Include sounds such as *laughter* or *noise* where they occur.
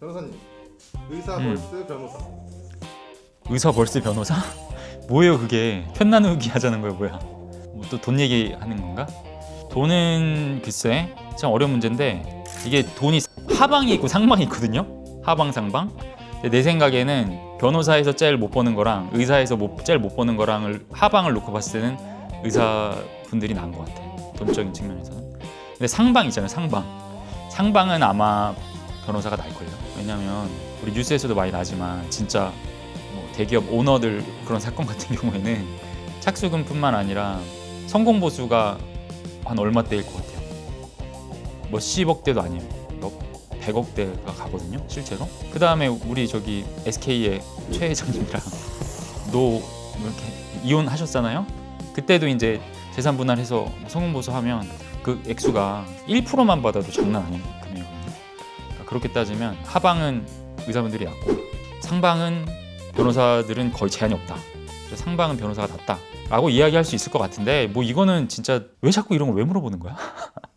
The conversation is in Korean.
변호사님 의사 음. 벌스 변호사. 의사 벌스 변호사? *laughs* 뭐예요 그게? 편난 후기 하자는 거예요 뭐야? 뭐 또 돈 얘기하는 건가? 돈은 글쎄 참 어려운 문제인데 이게 돈이 하방이 있고 상방이 있거든요? 하방 상방? 근데 내 생각에는 변호사에서 제일 못 버는 거랑 의사에서 못, 제일 못 버는 거랑을 하방을 놓고 봤을 때는 의사분들이 나은 것 같아. 돈적인 측면에서는. 근데 상방 있잖아요 상방. 상방은 아마 변호사가 나을걸요 왜냐면 우리 뉴스에서도 많이 나지만 진짜 뭐 대기업 오너들 그런 사건 같은 *laughs* 경우에는 착수금뿐만 아니라 성공 보수가 한 얼마 대일 것 같아요. 뭐 10억대도 아니에요. 몇 100억대가 가거든요, 실제로. 그 다음에 우리 저기 SK의 최 회장님이랑 *laughs* 노뭐 이렇게 이혼하셨잖아요. 그때도 이제 재산 분할해서 성공 보수하면 그 액수가 1%만 받아도 장난 금액이거든요. 그렇게 따지면 하방은 의사분들이 낫고 상방은 변호사들은 거의 제한이 없다. 상방은 변호사가 낫다. 라고 이야기할 수 있을 것 같은데 뭐 이거는 진짜 왜 자꾸 이런 걸 왜 물어보는 거야? *laughs*